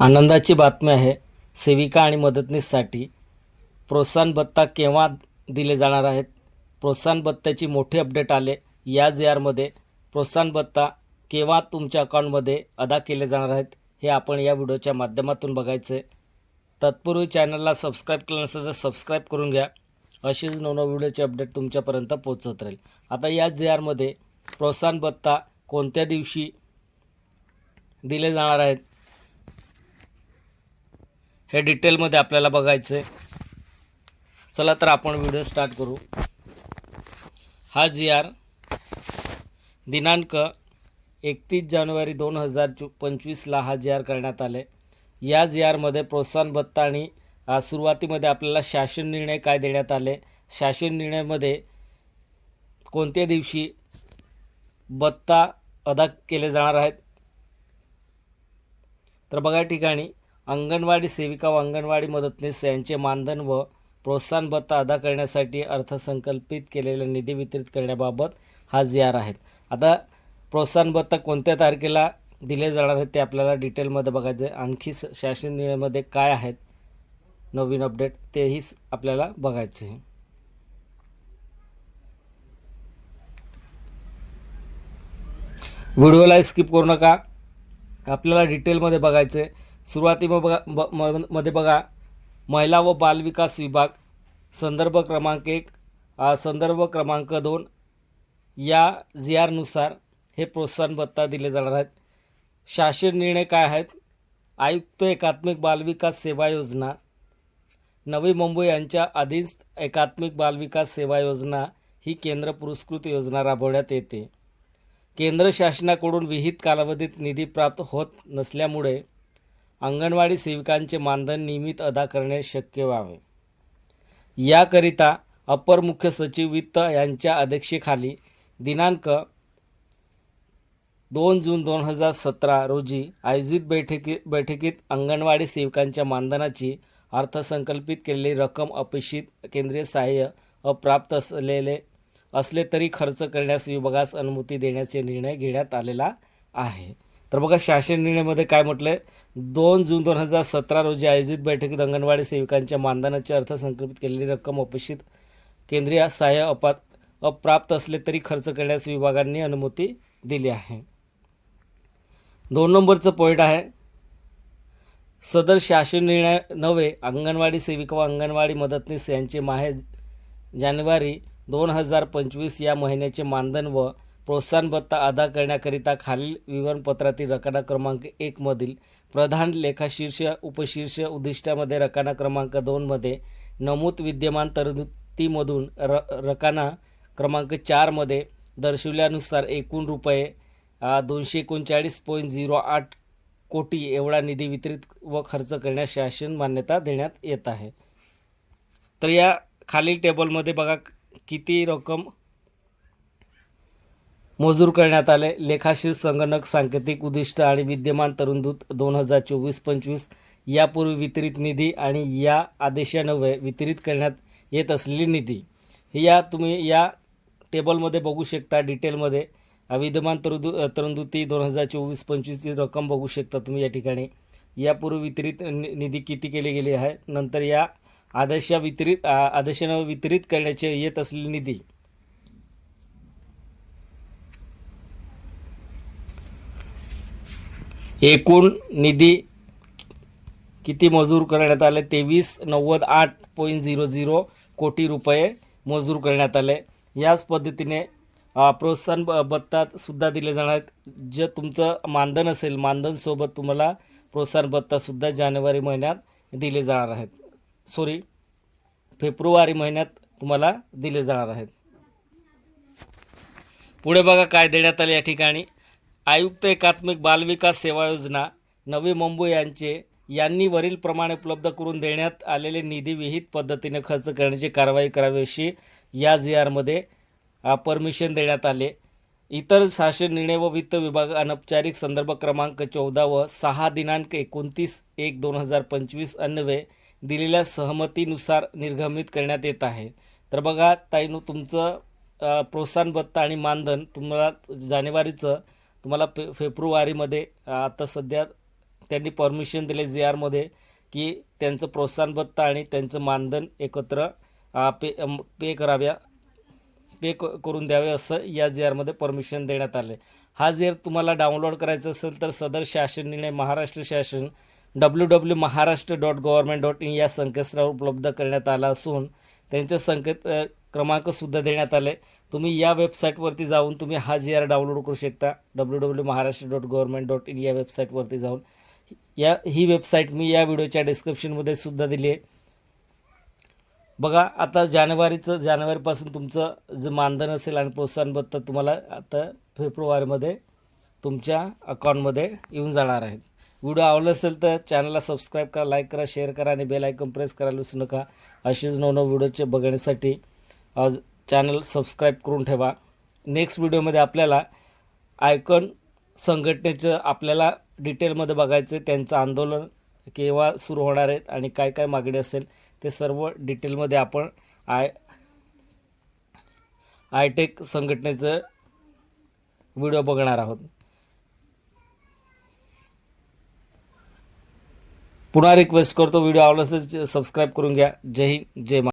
आनंदाची बातमी आहे. सेविका आणि मदतनीससाठी प्रोत्साहन भत्ता केव्हा दिले जाणार आहेत? प्रोत्साहन भत्त्याची मोठी अपडेट आले. या जे आरमध्ये प्रोत्साहन भत्ता केव्हा तुमच्या अकाउंटमध्ये अदा केले जाणार आहेत? हे आपण या व्हिडिओच्या माध्यमातून बघायचं आहे तत्पूर्वी चॅनलला सबस्क्राईब केलं नसेल तर सबस्क्राईब करून घ्या. अशीच नवनव व्हिडिओची अपडेट तुमच्यापर्यंत पोहोचत राहील. आता या जे आरमध्ये प्रोत्साहन भत्ता कोणत्या दिवशी दिले जाणार आहेत? हे डिटेलमध्ये आपल्याला बघायचं आहे चला तर आपण व्हिडिओ स्टार्ट करू. हा जी आर दिनांक एकतीस जानेवारी दोन हजार चो पंचवीसला हा जी आर करण्यात आले या जी आरमध्ये प्रोत्साहन भत्ता आणि सुरुवातीमध्ये आपल्याला शासन निर्णय काय देण्यात आले? शासन निर्णयामध्ये कोणत्या दिवशी भत्ता अदा केले जाणार आहेत? तर बघा ठिकाणी. अंगणवाडी सेविका व अंगणवाडी मदतनीस यांचे मानधन व प्रोत्साहन भत्ता अदा करण्यासाठी अर्थसंकल्पित केलेला निधी वितरित करण्याबाबत हा जी आर आहेत. आता प्रोत्साहन भत्ता कोणत्या तारखेला दिले जाणार आहेत ते आपल्याला डिटेलमध्ये बघायचं आहे आणखी शासन निर्णयामध्ये काय आहेत? नवीन अपडेट तेही आपल्याला बघायचे आहे व्हिडिओला स्किप करू नका. आपल्याला डिटेलमध्ये बघायचं आहे सुरुवातीमध्ये बघा ब- म- मध्ये बघा. महिला व बालविकास विभाग संदर्भ क्रमांक एक संदर्भ क्रमांक दोन. या जी आरनुसार हे प्रोत्साहन भत्ता दिले जाणार आहेत. शासन निर्णय काय आहेत? आयुक्त एकात्मिक बालविकास सेवा योजना. नवी मुंबई यांच्या आधीच एकात्मिक बालविकास सेवा योजना ही केंद्र पुरस्कृत योजना राबवण्यात येते. केंद्र शासनाकडून विहित कालावधीत निधी प्राप्त होत नसल्यामुळे अंगणवाडी सेविकांचे मानधन नियमित अदा करणे शक्य व्हावे. याकरिता अपर मुख्य सचिव वित्त यांच्या अध्यक्षेखाली दिनांक दोन जून दोन हजार सतरा रोजी आयोजित बैठकी बैठकीत अंगणवाडी सेविकांच्या मानधनाची अर्थसंकल्पित केलेली रक्कम अपेक्षित केंद्रीय सहाय्य अप्राप्त असलेले असले तरी खर्च करण्यास विभागास अनुमती देण्याचे निर्णय घेण्यात आलेला आहे. तर बघा शासन निर्णयामध्ये काय म्हटलं आहे दोन जून दोन हजार सतरा रोजी आयोजित बैठकीत अंगणवाडी सेविकांच्या मानधनाची अर्थसंकल्पित केलेली रक्कम अपेक्षित केंद्रीय सहाय्य अपात अप्राप्त असले तरी खर्च करण्यास विभागांनी अनुमती दिली आहे. दोन नंबरचं पॉईंट आहे. सदर शासन निर्णय नव्हे अंगणवाडी सेविका व अंगणवाडी मदतनीस यांचे माहे जानेवारी दोन हजार पंचवीस या महिन्याचे मानधन व प्रोत्साहन भत्ता अदा करण्याकरिता खालील विवरणपत्रातील रकाना क्रमांक एकमधील प्रधान लेखाशीर्ष उपशीर्ष उद्दिष्टामध्ये रकाना क्रमांक दोनमध्ये नमूद विद्यमान तरतुदीमधून र रकाना क्रमांक चारमध्ये दर्शवल्यानुसार एकूण रुपये दोनशे एकोणचाळीस पॉईंट झिरो आठ कोटी एवढा निधी वितरित व खर्च करण्यास शासन मान्यता देण्यात येत आहे. तर या खालील टेबलमध्ये बघा किती रक्कम मंजूर करण्यात आले. लेखाशीर संगणक सांकेतिक उद्दिष्ट आणि विद्यमान तरुणदूत दोन हजार चोवीस पंचवीस यापूर्वी वितरित निधी आणि या आदेशान्वये वितरित करण्यात येत असलेली निधी. या तुम्ही या टेबलमध्ये बघू शकता डिटेलमध्ये. विद्यमान तरुदू तरुणदूती दोन हजार चोवीस पंचवीसची रक्कम बघू शकता तुम्ही या ठिकाणी. यापूर्वी वितरित नि- निधी किती केली गेली आहे? नंतर या आदेशा वितरित आदेशानं वितरित करण्याचे येत असलेली निधी. एकूण निधी किती मंजूर करण्यात आले? तेवीस नव्वद आठ पॉईंट झिरो झिरो कोटी रुपये मंजूर करण्यात आले. याच पद्धतीने प्रोत्साहन ब- दिले जाणार आहेत. जे तुमचं मानधन असेल मानधनसोबत तुम्हाला प्रोत्साहन भत्तासुद्धा जानेवारी महिन्यात दिले जाणार आहेत. सॉरी फेब्रुवारी महिन्यात तुम्हाला दिले जाणार आहेत. पुढे बघा काय देण्यात आले या ठिकाणी. आयुक्त एकात्मिक बालविकास सेवा योजना नवी मुंबई यांचे यांनी वरील प्रमाणे उपलब्ध करून देण्यात आलेले निधी विहित पद्धतीने खर्च करण्याची कारवाई करावी अशी या जी आरमध्ये परमिशन देण्यात आले. इतर शासन निर्णय व वित्त विभाग अनौपचारिक संदर्भ क्रमांक चौदा व सहा दिनांक एकोणतीस एक दोन हजार पंचवीस अन्वये दिलेल्या सहमतीनुसार निर्गमित करण्यात येत आहे. तर बघा ताईनो तुमचं प्रोत्साहन भत्ता आणि मानधन तुम्हाला जानेवारीचं तुम्हाला फे फेब्रुवारीमध्ये आता सध्या त्यांनी परमिशन दिले जी आरमध्ये की त्यांचं प्रोत्साहन भत्ता आणि त्यांचं मानधन एकत्र पे पे कराव्या पे क करून द्यावे असं या जी आरमध्ये परमिशन देण्यात आले. हा जर तुम्हाला डाउनलोड करायचा असेल तर सदर शासन निर्णय महाराष्ट्र शासन W W Maharashtra dot government dot in या संकेतस्थळावर उपलब्ध करण्यात आला असून त्यांचे संकेत क्रमांकसुद्धा देण्यात आले. तुम्ही या वेबसाईटवरती जाऊन तुम्ही हा जी आर डाउनलोड करू शकता. W W Maharashtra dot government dot in या वेबसाईटवरती जाऊन. या ही वेबसाईट मी या व्हिडिओच्या डिस्क्रिप्शनमध्ये सुद्धा दिली आहे. बघा आता जानेवारीचं जानेवारीपासून तुमचं जे मानधन असेल आणि प्रोत्साहन भत्ता तुम्हाला आता फेब्रुवारीमध्ये तुमच्या अकाउंटमध्ये येऊन जाणार आहेत व्हिडिओ आवडला असेल तर चॅनलला सबस्क्राईब करा लाईक करा शेअर करा आणि बेल आयकॉन प्रेस करायला विसरू नका. असेच नवनव व्हिडिओचे बघण्यासाठी आज चॅनल सबस्क्राईब करून ठेवा. नेक्स्ट व्हिडिओमध्ये आपल्याला आयकॉन संघटनेचं आपल्याला डिटेलमध्ये बघायचं आहे त्यांचं आंदोलन केव्हा सुरू होणार आहेत आणि काय काय मागणी असेल ते सर्व डिटेलमध्ये आपण आय आयटेक संघटनेचं व्हिडिओ बघणार आहोत. पुन्हा रिक्वेस्ट करतो व्हिडिओ आवडला तर सबस्क्राईब करून घ्या. जय हिंद जय मा